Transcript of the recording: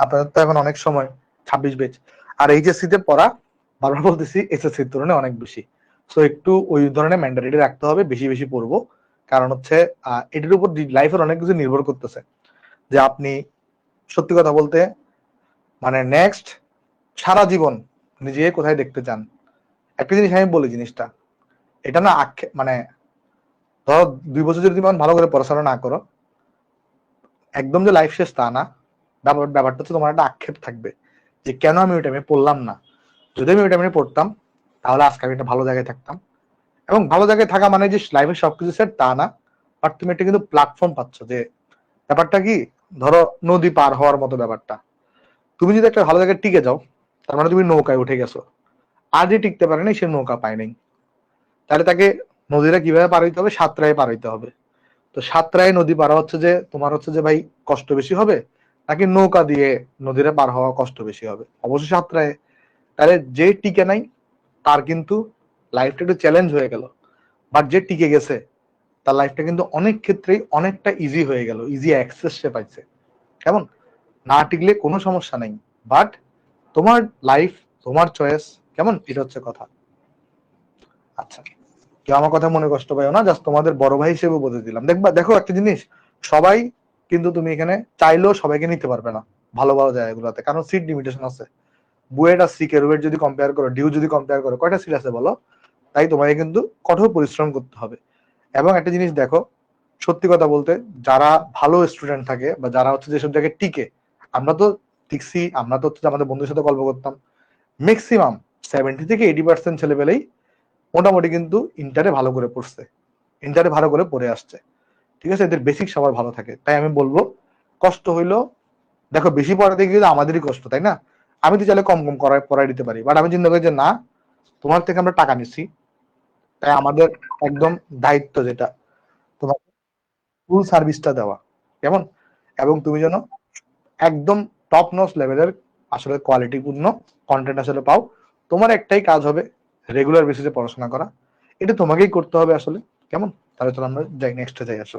আপনাদের তো এখন অনেক সময়, ছাব্বিশ বেচ আর এইচএসসি তে পড়া, বারবার বলতেছি এসএসসি এর তুলনায় অনেক বেশি। সো একটু ওই ধরনের মেন্টালিটি রাখতে হবে, বেশি বেশি পড়ব। কারণ হচ্ছে এটির উপর লাইফের অনেক কিছু নির্ভর করতেছে। যে আপনি, সত্যি কথা বলতে মানে নেক্সট সারা জীবন নিজে কোথায় দেখতে চান? একটা জিনিস আমি বলি জিনিসটা। এটা না আক্ষে মানে ধরো দুই বছর যদি ভালো করে পড়াশোনা না করো, একদম যে লাইফ শেষ তা না। ব্যাপার ব্যাপারটা হচ্ছে তোমার একটা আক্ষেপ থাকবে যে কেন আমি ওই টাইমে পড়লাম না? যদি আমি ওই টাইমে পড়তাম, তাহলে আজকে আমি একটা ভালো জায়গায় থাকতাম। এবং ভালো জায়গায় থাকা মানে যে লাইফের সবকিছু সেট তা না। বাট তুমি একটা কিন্তু প্ল্যাটফর্ম পাচ্ছ যে ব্যাপারটা কি? ধরো নদী পার হওয়ার মতো ব্যাপারটা। তুমি যদি একটা ভালো জায়গায় টিকে যাও, তার মানে তুমি নৌকায় উঠে গেছো। আর যে টিকতে পারে সে নৌকা পায় নাই। তাহলে তাকে নদীটা কীভাবে পার হইতে হবে? সাতরায় পার হইতে হবে। তো সাতরায় নদী পার হচ্ছে যে, তোমার হচ্ছে যে ভাই কষ্ট বেশি হবে নাকি নৌকা দিয়ে নদীটা পার হওয়া কষ্ট বেশি হবে। অবশ্যই সাতরায় তাহলে যে টিকে নাই, তার কিন্তু লাইফটা একটু চ্যালেঞ্জ হয়ে গেল। বাট যে টিকে গেছে, তার লাইফটা কিন্তু অনেক ক্ষেত্রেই অনেকটা ইজি হয়ে গেল ইজি অ্যাক্সেস সে পাইছে। কেমন? না টিকলে কোনো সমস্যা নেই। বাট তোমার লাইফ তোমার চয়েস কেমন? এটা হচ্ছে কথা। আচ্ছা কেউ আমার কথা মনে কষ্ট পাইও না জাস্ট তোমাদের বড় ভাই হিসেবে বলে দিলাম। দেখবা, দেখো একটা জিনিস, সবাই কিন্তু তুমি এখানে চাইলেও সবাইকে নিতে পারবে না ভালো ভালো জায়গাগুলোতে। কারণ সিট লিমিটেশন আছে। বুয়েট আর সিকের ওয়েট যদি কম্পেয়ার করো ডিউ যদি কম্পেয়ার করো, কয়টা সিট আছে বলো? তাই তোমাকে কিন্তু কঠোর পরিশ্রম করতে হবে। এবং একটা জিনিস দেখো, সত্যি কথা বলতে যারা ভালো স্টুডেন্ট থাকে বা যারা হচ্ছে যেসব জায়গায় টিকে, আমরা তো টিকছি, আমরা তো হচ্ছে আমাদের বন্ধুর সাথে গল্প করতাম ম্যাক্সিমাম সেভেন্টি থেকে এইটি পার্সেন্ট ছেলেবেলেই মোটামুটি কিন্তু ইন্টারে ভালো করে পড়ছে। ইন্টারে ভালো করে পড়ে আসছে। ঠিক আছে? এদের বেসিক সবার ভালো থাকে। তাই আমি বলব, কষ্ট হইল দেখো বেশি পড়াতে গিয়ে তো আমাদেরই কষ্ট, তাই না? আমি তো চাইলে কম কম করাই পড়াই দিতে পারি। বাট আমি চিন্তা করি যে, না, তোমার থেকে আমরা টাকা নিচ্ছি। তাই আমাদের একদম দায়িত্ব যেটা তোমার ফুল সার্ভিসটা দেওয়া। কেমন? এবং তুমি যেন একদম টপ নস লেভেলের আসলে কোয়ালিটিপূর্ণ কন্টেন্ট আসলে পাও। তোমার একটাই কাজ হবে রেগুলার বেসিসে পড়াশোনা করা। এটা তোমাকেই করতে হবে আসলে। কেমন? তাহলে তো আমরা যাই নেক্সটে যাই আসো।